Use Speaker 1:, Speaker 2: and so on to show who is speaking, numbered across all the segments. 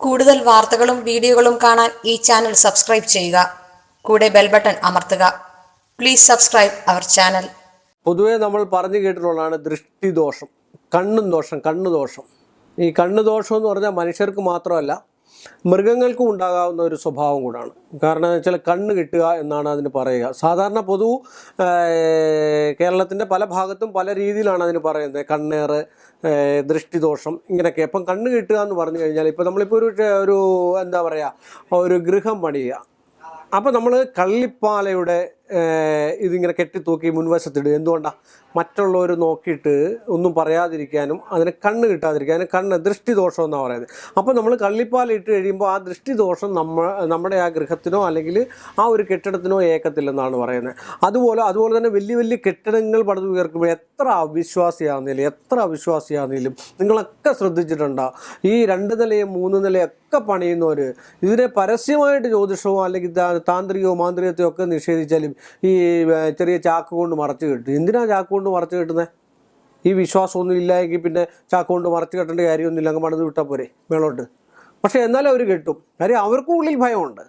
Speaker 1: കൂടുതൽ വാർത്തകളും വീഡിയോകളും കാണാൻ ഈ ചാനൽ സബ്സ്ക്രൈബ് ചെയ്യുക. കൂടെ ബെൽ ബട്ടൺ അമർത്തുക. പ്ലീസ് സബ്സ്ക്രൈബ് അവർ ചാനൽ
Speaker 2: പൊതുവേ നമ്മൾ പറഞ്ഞു കേട്ടിട്ടുള്ളതാണ് ദൃഷ്ടിദോഷം കണ്ണും ദോഷം കണ്ണു ദോഷം ഈ കണ്ണു ദോഷം എന്ന് പറഞ്ഞാൽ മനുഷ്യർക്ക് മാത്രമല്ല മൃഗങ്ങൾക്കും ഉണ്ടാകാവുന്ന ഒരു സ്വഭാവം കൂടാണ്. കാരണം എന്ന് വെച്ചാൽ കണ്ണ് കിട്ടുക എന്നാണ് അതിന് പറയുക. സാധാരണ പൊതു കേരളത്തിന്റെ പല ഭാഗത്തും പല രീതിയിലാണ് അതിന് പറയുന്നത്. കണ്ണേറ് ദൃഷ്ടിദോഷം ഇങ്ങനെയൊക്കെ. അപ്പം കണ്ണ് കിട്ടുക എന്ന് പറഞ്ഞു കഴിഞ്ഞാൽ ഇപ്പോൾ നമ്മളിപ്പോൾ ഒരു ഒരു എന്താ പറയുക ഒരു ഗൃഹം പണിയുക. അപ്പോൾ നമ്മൾ കള്ളിപ്പാലയുടെ ഇതിങ്ങനെ കെട്ടിത്തൂക്കി മുൻവശത്തിടുക. എന്തുകൊണ്ടാണ് മറ്റുള്ളവർ നോക്കിയിട്ട് ഒന്നും പറയാതിരിക്കാനും അതിനെ കണ്ണ് കിട്ടാതിരിക്കാനും കണ്ണ് ദൃഷ്ടിദോഷം എന്നാണ് പറയുന്നത്. അപ്പോൾ നമ്മൾ കള്ളിപ്പാൽ ഇട്ട് കഴിയുമ്പോൾ ആ ദൃഷ്ടിദോഷം നമ്മ നമ്മുടെ ആ ഗൃഹത്തിനോ അല്ലെങ്കിൽ ആ ഒരു കെട്ടിടത്തിനോ ഏക്കത്തില്ലെന്നാണ് പറയുന്നത്. അതുപോലെ അതുപോലെ തന്നെ വലിയ വലിയ കെട്ടിടങ്ങൾ പടുത്തു ഉയർക്കുമ്പോൾ എത്ര അവിശ്വാസിയാകുന്നില്ല എത്ര അവിശ്വാസിയാണെങ്കിലും നിങ്ങളൊക്കെ ശ്രദ്ധിച്ചിട്ടുണ്ടോ? ഈ രണ്ട് നിലയും മൂന്ന് നിലയൊക്കെ പണിയുന്നവർ ഇതിനെ പരസ്യമായിട്ട് ജ്യോതിഷവും അല്ലെങ്കിൽ താന്ത്രികവും മാന്ത്രികത്തെയോ ഒക്കെ നിഷേധിച്ചാലും ഈ ചെറിയ ചാക്ക് കൊണ്ട് മറച്ചു കെട്ടും. എന്തിനാ ചാക്ക് കൊണ്ട് മറച്ചു കെട്ടുന്നത് ഈ വിശ്വാസമൊന്നും ഇല്ലായെങ്കിൽ പിന്നെ ചാക്ക് കൊണ്ട് മറച്ചു കെട്ടേണ്ട കാര്യമൊന്നുമില്ല. അങ്ങ് പണിത് വിട്ടാൽ പോരെ മേളോട്ട്. പക്ഷേ എന്നാലും അവർ കെട്ടും. കാര്യം അവർക്കും ഉള്ളിൽ ഭയമുണ്ട്.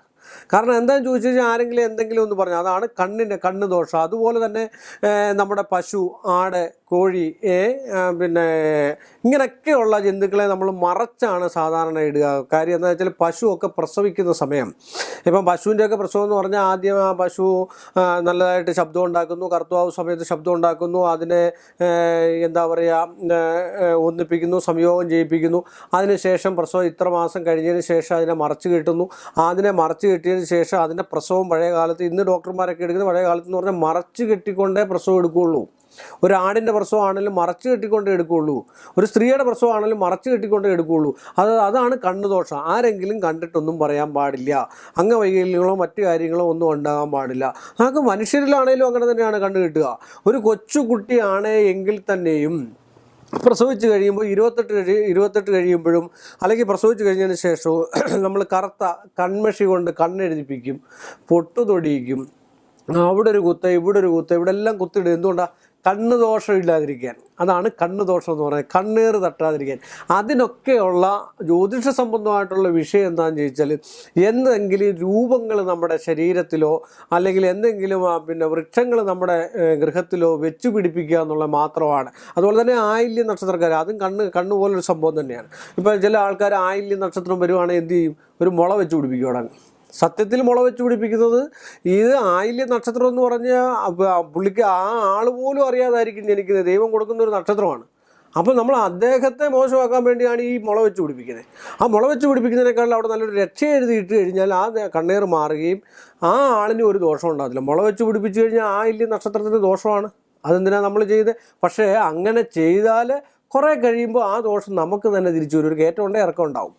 Speaker 2: കാരണം എന്താണെന്ന് ചോദിച്ചു കഴിഞ്ഞാൽ ആരെങ്കിലും എന്തെങ്കിലും ഒന്ന് പറഞ്ഞു അതാണ് കണ്ണിന്റെ കണ്ണ് ദോഷം അതുപോലെ തന്നെ നമ്മുടെ പശു ആട് കോഴി പിന്നെ ഇങ്ങനെയൊക്കെയുള്ള ജന്തുക്കളെ നമ്മൾ മറച്ചാണ് സാധാരണ ഇടുക. കാര്യം എന്താ വെച്ചാൽ പശുവൊക്കെ പ്രസവിക്കുന്ന സമയം. ഇപ്പം പശുവിന്റെയൊക്കെ പ്രസവം എന്ന് പറഞ്ഞാൽ ആദ്യം ആ പശു നല്ലതായിട്ട് ശബ്ദം ഉണ്ടാക്കുന്നു കറുത്തുവാവ് സമയത്ത് ശബ്ദം ഉണ്ടാക്കുന്നു അതിനെ എന്താ പറയുക ഒന്നിപ്പിക്കുന്നു സംയോഗം ചെയ്യിപ്പിക്കുന്നു. അതിനുശേഷം പ്രസവം ഇത്ര മാസം കഴിഞ്ഞതിന് ശേഷം അതിനെ മറച്ചു കിട്ടുന്നു. അതിനെ മറച്ചു കിട്ടിയതിന് ശേഷം അതിന്റെ പ്രസവം പഴയ കാലത്ത് ഇന്ന് ഡോക്ടർമാരൊക്കെ എടുക്കുന്നത് പഴയ കാലത്ത് എന്ന് പറഞ്ഞാൽ മറച്ചു കെട്ടിക്കൊണ്ടേ പ്രസവം എടുക്കുകയുള്ളൂ. ഒരു ആടിന്റെ പ്രസവമാണെങ്കിലും മറച്ചു കെട്ടിക്കൊണ്ടേ എടുക്കുകയുള്ളൂ. ഒരു സ്ത്രീയുടെ പ്രസവമാണെങ്കിലും മറച്ചു കെട്ടിക്കൊണ്ടേ എടുക്കുകയുള്ളൂ. അത് അതാണ് കണ്ണുദോഷം ആരെങ്കിലും കണ്ടിട്ടൊന്നും പറയാൻ പാടില്ല. അംഗവൈകല്യങ്ങളോ മറ്റു കാര്യങ്ങളോ ഒന്നും ഉണ്ടാകാൻ പാടില്ല. നമുക്ക് മനുഷ്യരിലാണേലും അങ്ങനെ തന്നെയാണ് കണ്ടു കിട്ടുക. ഒരു കൊച്ചുകുട്ടിയാണ് എങ്കിൽ തന്നെയും പ്രസവിച്ച് കഴിയുമ്പോൾ ഇരുപത്തെട്ട് കഴി ഇരുപത്തെട്ട് കഴിയുമ്പോഴും അല്ലെങ്കിൽ പ്രസവിച്ച് കഴിഞ്ഞതിന് ശേഷവും നമ്മൾ കറുത്ത കൺമഷി കൊണ്ട് കണ്ണെഴുതിപ്പിക്കും പൊട്ടു തൊടിയിക്കും അവിടെ ഒരു കുത്ത് ഇവിടെ ഒരു കുത്ത് ഇവിടെ എല്ലാം കുത്തിയിടും. എന്തുകൊണ്ടാണ് കണ്ണ് ദോഷം ഇല്ലാതിരിക്കാൻ. അതാണ് കണ്ണ് ദോഷം എന്ന് പറയുന്നത്. കണ്ണീർ തട്ടാതിരിക്കാൻ. അതിനൊക്കെയുള്ള ജ്യോതിഷ സംബന്ധമായിട്ടുള്ള വിഷയം എന്താണെന്ന് ചോദിച്ചാൽ എന്തെങ്കിലും രൂപങ്ങൾ നമ്മുടെ ശരീരത്തിലോ അല്ലെങ്കിൽ എന്തെങ്കിലും പിന്നെ വൃക്ഷങ്ങൾ നമ്മുടെ ഗൃഹത്തിലോ വെച്ചു പിടിപ്പിക്കുക എന്നുള്ളത് മാത്രമാണ്. അതുപോലെ തന്നെ ആയില്യ നക്ഷത്രക്കാർ അതും കണ്ണ് കണ്ണ് പോലൊരു സംഭവം തന്നെയാണ്. ഇപ്പോൾ ചില ആൾക്കാർ ആയില്യ നക്ഷത്രം വരുവാണെങ്കിൽ എന്ത് ചെയ്യും? ഒരു മുള വെച്ച് പിടിപ്പിക്കും സത്യത്തിൽ മുള വെച്ച് പിടിപ്പിക്കുന്നത് ഇത് ആയില്യ നക്ഷത്രം എന്ന് പറഞ്ഞാൽ പുള്ളിക്ക് ആ ആൾ പോലും അറിയാതായിരിക്കും ജനിക്കുന്നത്. ദൈവം കൊടുക്കുന്ന ഒരു നക്ഷത്രമാണ്. അപ്പോൾ നമ്മൾ അദ്ദേഹത്തെ മോശമാക്കാൻ വേണ്ടിയാണ് ഈ മുള വെച്ച് പിടിപ്പിക്കുന്നത്. ആ മുള വെച്ച് പിടിപ്പിക്കുന്നതിനേക്കാളും അവിടെ നല്ലൊരു രക്ഷ എഴുതിയിട്ട് കഴിഞ്ഞാൽ ആ കണ്ണീർ മാറുകയും ആ ആളിന് ഒരു ദോഷം ഉണ്ടാകത്തില്ല. മുള വെച്ച് പിടിപ്പിച്ചു കഴിഞ്ഞാൽ ആ ഇല്ല നക്ഷത്രത്തിന് ദോഷമാണ്. അതെന്തിനാണ് നമ്മൾ ചെയ്ത് പക്ഷേ അങ്ങനെ ചെയ്താൽ കുറേ കഴിയുമ്പോൾ ആ ദോഷം നമുക്ക് തന്നെ തിരിച്ചു വരും. ഒരു കയറ്റം ഉണ്ടെങ്കിൽ ഇറക്കം ഉണ്ടാവും.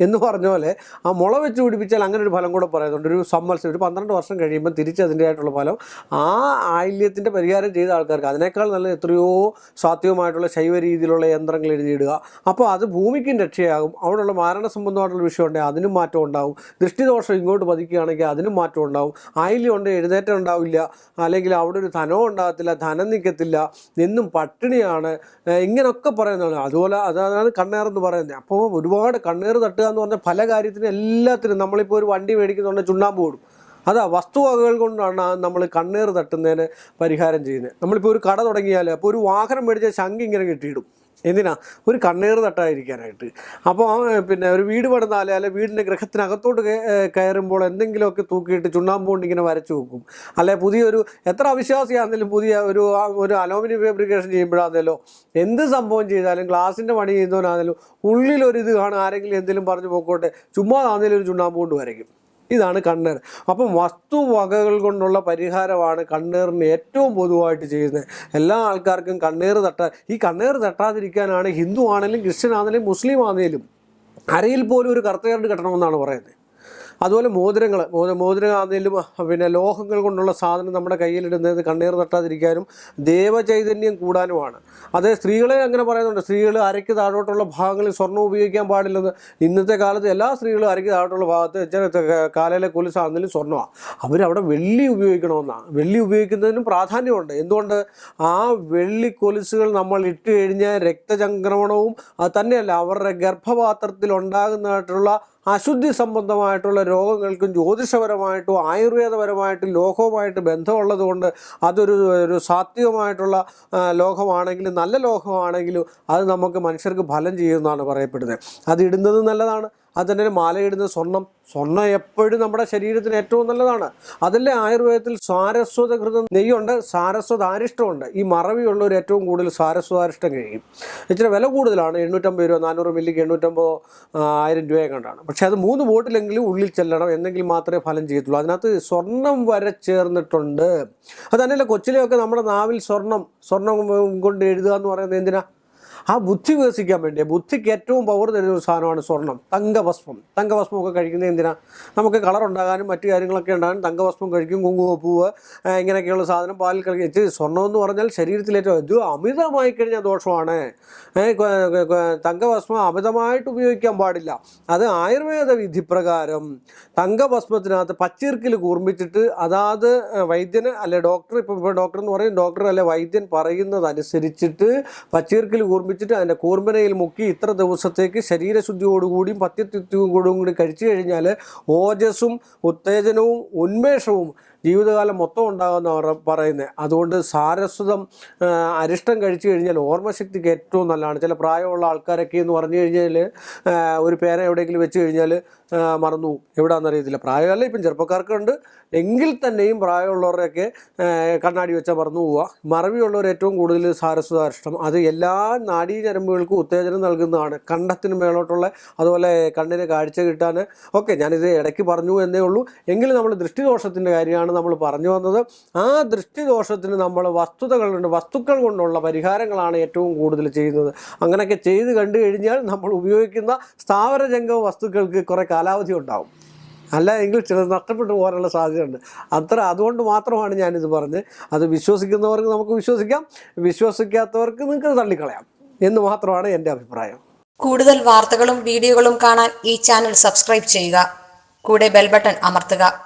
Speaker 2: എന്ന് പറഞ്ഞ പോലെ ആ മുള വെച്ച് പിടിപ്പിച്ചാൽ അങ്ങനെ ഒരു ഫലം കൂടെ പറയുന്നുണ്ട് ഒരു സമ്മത്സരം ഒരു പന്ത്രണ്ട് വർഷം കഴിയുമ്പോൾ തിരിച്ച് അതിന്റെതായിട്ടുള്ള ഫലം ആ ആയില്യത്തിന്റെ പരിഹാരം ചെയ്ത ആൾക്കാർക്ക് അതിനേക്കാൾ നല്ല എത്രയോ സാത്വികമായിട്ടുള്ള ശൈവ രീതിയിലുള്ള യന്ത്രങ്ങൾ എഴുതിയിടുക. അപ്പോൾ അത് ഭൂമിക്കും രക്ഷയാകും. അവിടെയുള്ള മാരണ സംബന്ധമായിട്ടുള്ള വിഷയം ഉണ്ടെങ്കിൽ അതിനും മാറ്റം ഉണ്ടാകും ദൃഷ്ടിദോഷം ഇങ്ങോട്ട് പതിക്കുകയാണെങ്കിൽ അതിനും മാറ്റം ഉണ്ടാകും ആയില്യം ഉണ്ട് എഴുന്നേറ്റം ഉണ്ടാവില്ല. അല്ലെങ്കിൽ അവിടെ ഒരു ധനവും ഉണ്ടാകത്തില്ല ധനം നിൽക്കത്തില്ല. എന്നും പട്ടിണിയാണ്. ഇങ്ങനെയൊക്കെ പറയുന്നതാണ്. അതുപോലെ അതാണ് കണ്ണേറെന്ന് പറയുന്നത്. അപ്പോൾ ഒരുപാട് കണ്ണേറ് തട്ടുക എന്ന് പറഞ്ഞാൽ പല കാര്യത്തിനും എല്ലാത്തിനും നമ്മളിപ്പോൾ ഒരു വണ്ടി മേടിക്കുന്നുണ്ടെങ്കിൽ ചുണ്ണാമ്പ് കൂടും അതാ വസ്തുവകകൾ കൊണ്ടാണ് നമ്മൾ കണ്ണീർ തട്ടുന്നതിന് പരിഹാരം ചെയ്യുന്നത്. നമ്മളിപ്പോൾ ഒരു കട തുടങ്ങിയാൽ അപ്പോൾ ഒരു വാഹനം മേടിച്ച ശങ്ക് ഇങ്ങനെ കെട്ടിയിടും. എന്തിനാ? ഒരു കണ്ണീർ തട്ടായിരിക്കാനായിട്ട് അപ്പോൾ പിന്നെ ഒരു വീട് പണിതാൽ അല്ലെ വീടിന്റെ ഗ്രഹത്തിനകത്തോട്ട് കയറുമ്പോൾ എന്തെങ്കിലുമൊക്കെ തൂക്കിയിട്ട് ചുണ്ണാമ്പ് കൊണ്ട് ഇങ്ങനെ വരച്ചു വെക്കും. അല്ലെ പുതിയൊരു എത്ര അവിശ്വാസിയാണെങ്കിലും പുതിയ ഒരു ഒരു അലോമിനിയം ഫാബ്രിക്കേഷൻ ചെയ്യുമ്പോഴാണെന്നല്ലോ എന്ത് സംഭവം ചെയ്താലും ഗ്ലാസിന്റെ പണി ചെയ്യുന്നവനാണെങ്കിലും ഉള്ളിലൊരു ഇത് ആരെങ്കിലും എന്തെങ്കിലും പറഞ്ഞു പോക്കോട്ടെ ചുമ്മാ ആണെങ്കിലും ഒരു ചുണ്ണാമ്പ് കൊണ്ട് വരയ്ക്കും. ഇതാണ് കണ്ണീർ. അപ്പം വസ്തുവകകൾ കൊണ്ടുള്ള പരിഹാരമാണ് കണ്ണീറിന് ഏറ്റവും പൊതുവായിട്ട് ചെയ്യുന്നത്. എല്ലാ ആൾക്കാർക്കും കണ്ണീർ തട്ടാൻ ഈ കണ്ണീർ തട്ടാതിരിക്കാനാണ് ഹിന്ദു ആണെങ്കിലും ക്രിസ്ത്യൻ ആണെങ്കിലും മുസ്ലിം ആണെങ്കിലും അരയിൽ പോലും ഒരു കറുത്തയാണ്ട് കെട്ടണമെന്നാണ് പറയുന്നത്. അതുപോലെ മോതിരങ്ങൾ മോതിരമാണെങ്കിലും പിന്നെ ലോഹങ്ങൾ കൊണ്ടുള്ള സാധനം നമ്മുടെ കയ്യിലിടുന്നത് കണ്ണീർ തട്ടാതിരിക്കാനും ദേവചൈതന്യം കൂടാനുമാണ്. അതേ സ്ത്രീകളെ അങ്ങനെ പറയുന്നുണ്ട്. സ്ത്രീകൾ അരയ്ക്ക് താഴോട്ടുള്ള ഭാഗങ്ങളിൽ സ്വർണം ഉപയോഗിക്കാൻ പാടില്ലെന്ന് ഇന്നത്തെ കാലത്ത് എല്ലാ സ്ത്രീകളും അരയ്ക്ക് താഴോട്ടുള്ള ഭാഗത്ത് ചില കാലയിലെ കൊലുസാണെങ്കിലും സ്വർണമാണ്. അവരവിടെ വെള്ളി ഉപയോഗിക്കണമെന്നാണ്. വെള്ളി ഉപയോഗിക്കുന്നതിനും പ്രാധാന്യമുണ്ട്. എന്തുകൊണ്ട്? ആ വെള്ളി കൊലുസുകൾ നമ്മൾ ഇട്ട് കഴിഞ്ഞാൽ രക്തചംക്രമണവും അത് തന്നെയല്ല അവരുടെ ഗർഭപാത്രത്തിൽ ഉണ്ടാകുന്നതായിട്ടുള്ള അശുദ്ധി സംബന്ധമായിട്ടുള്ള രോഗങ്ങൾക്കും ജ്യോതിഷപരമായിട്ടും ആയുർവേദപരമായിട്ടും ലോകവുമായിട്ട് ബന്ധമുള്ളത് കൊണ്ട് അതൊരു ഒരു സാത്വികമായിട്ടുള്ള ലോഹമാണെങ്കിലും നല്ല ലോഹമാണെങ്കിലും അത് നമുക്ക് മനുഷ്യർക്ക് ഫലം ചെയ്യുമെന്നാണ് പറയപ്പെടുന്നത്. അത് ഇടുന്നത് നല്ലതാണ്. അത് മാലയിടുന്ന സ്വർണം. സ്വർണം എപ്പോഴും നമ്മുടെ ശരീരത്തിന് ഏറ്റവും നല്ലതാണ്. അതല്ലേ ആയുർവേദത്തിൽ സാരസ്വത കൃതം നെയ്യുണ്ട് സാരസ്വത അരിഷ്ടമുണ്ട് ഈ മറവിയുള്ളവർ ഏറ്റവും കൂടുതൽ സാരസ്വതാരിഷ്ടം കഴിയും ഇച്ചിരി വില കൂടുതലാണ് എണ്ണൂറ്റമ്പത് രൂപ നാനൂറ് മില്ലിക്ക് എണ്ണൂറ്റമ്പത് ആയിരം രൂപയെ കണ്ടാണ്. പക്ഷേ അത് മൂന്ന് ബോട്ടിലെങ്കിലും ഉള്ളിൽ ചെല്ലണം എന്നെങ്കിൽ മാത്രമേ ഫലം ചെയ്യത്തുള്ളൂ. അതിനകത്ത് സ്വർണം വരെ ചേർന്നിട്ടുണ്ട്. അതന്നെയല്ല കൊച്ചിലെയൊക്കെ നമ്മുടെ നാവിൽ സ്വർണം സ്വർണം കൊണ്ട് എഴുതുക എന്ന് പറയുന്നത് എന്തിനാ? ആ ബുദ്ധി വികസിക്കാൻ വേണ്ടി ബുദ്ധിക്ക് ഏറ്റവും പവർ തരുന്ന ഒരു സാധനമാണ് സ്വർണം തങ്കഭസ്മം. ഒക്കെ കഴിക്കുന്നത് എന്തിനാ? നമുക്ക് കളർ ഉണ്ടാകാനും മറ്റു കാര്യങ്ങളൊക്കെ ഉണ്ടാകാനും തങ്കഭസ്മം കഴിക്കും കുങ്കുമപ്പൂവ് ഇങ്ങനെയൊക്കെയുള്ള സാധനം പാലിൽ കളിക്കും സ്വർണം എന്ന് പറഞ്ഞാൽ ശരീരത്തിലേറ്റവും ഇത് അമിതമായി കഴിഞ്ഞാൽ ദോഷമാണ്. തങ്കഭസ്മം അമിതമായിട്ട് ഉപയോഗിക്കാൻ പാടില്ല. അത് ആയുർവേദ വിധി പ്രകാരം തങ്കഭസ്മത്തിനകത്ത് പച്ചീർക്കിൽ കൂർമ്മിച്ചിട്ട് അതാത് വൈദ്യന് അല്ലെ ഡോക്ടർ ഇപ്പം ഇപ്പോൾ ഡോക്ടർ എന്ന് പറയും ഡോക്ടർ അല്ലെ വൈദ്യൻ പറയുന്നത് അനുസരിച്ചിട്ട് പച്ചീർക്കിൽ കൂർമ്മിച്ചിട്ട് അതിന്റെ കൂർമ്മനയിൽ മുക്കി ഇത്ര ദിവസത്തേക്ക് ശരീരശുദ്ധിയോടുകൂടിയും പത്യത്വത്തോടും കൂടി കഴിച്ചു കഴിഞ്ഞാൽ ഓജസ്സും ഉത്തേജനവും ഉന്മേഷവും ജീവിതകാലം മൊത്തം ഉണ്ടാകുമെന്ന് പറയുന്നത് അതുകൊണ്ട് സാരസ്വതം അരിഷ്ടം കഴിച്ചു കഴിഞ്ഞാൽ ഓർമ്മശക്തിക്ക് ഏറ്റവും നല്ലതാണ്. ചില പ്രായമുള്ള ആൾക്കാരൊക്കെ എന്ന് പറഞ്ഞു കഴിഞ്ഞാൽ ഒരു പേന എവിടെയെങ്കിലും വെച്ച് കഴിഞ്ഞാൽ മറന്നു അറിയത്തില്ല. പ്രായമല്ല ഇപ്പം ചെറുപ്പക്കാർക്കുണ്ട്. എങ്കിൽ തന്നെയും പ്രായമുള്ളവരുടെയൊക്കെ കണ്ണാടി വെച്ചാൽ മറന്നു പോവുക. മറവിയുള്ളവർ ഏറ്റവും കൂടുതൽ സാരസ്വതാരിഷ്ടം അത് എല്ലാ നാഡീഞരമ്പുകൾക്കും ഉത്തേജനം നൽകുന്നതാണ്. കണ്ടത്തിന് മേലോട്ടുള്ള അതുപോലെ കണ്ണിന് കാഴ്ച കിട്ടാൻ ഓക്കെ ഞാനിത് ഇടയ്ക്ക് പറഞ്ഞു എന്നേ ഉള്ളൂ. എങ്കിലും നമ്മൾ ദൃഷ്ടിദോഷത്തിന്റെ കാര്യമാണ് നമ്മൾ പറഞ്ഞു വന്നത് ആ ദൃഷ്ടിദോഷത്തിന് നമ്മൾ വസ്തുതകളുണ്ട് വസ്തുക്കൾ കൊണ്ടുള്ള പരിഹാരങ്ങളാണ് ഏറ്റവും കൂടുതൽ ചെയ്യുന്നത്. അങ്ങനെയൊക്കെ ചെയ്ത് കണ്ടു കഴിഞ്ഞാൽ നമ്മൾ ഉപയോഗിക്കുന്ന സ്ഥാവരജംഗമ വസ്തുക്കൾക്ക് കുറേ കാലാവധി ഉണ്ടാകും അല്ല എങ്കിൽ ചിലത് നഷ്ടപ്പെട്ടു പോകാനുള്ള സാധ്യതയുണ്ട്. അത്ര അതുകൊണ്ട് മാത്രമാണ് ഞാനിത് പറഞ്ഞത്. അത് വിശ്വസിക്കുന്നവർക്ക് നമുക്ക് വിശ്വസിക്കാം. വിശ്വസിക്കാത്തവർക്ക് നിങ്ങൾക്ക് തള്ളിക്കളയാം. എന്ന് മാത്രമാണ് എന്റെ അഭിപ്രായം.
Speaker 1: കൂടുതൽ വാർത്തകളും വീഡിയോകളും കാണാൻ ഈ ചാനൽ സബ്സ്ക്രൈബ് ചെയ്യുക. കൂടെ ബെൽ ബട്ടൺ അമർത്തുക.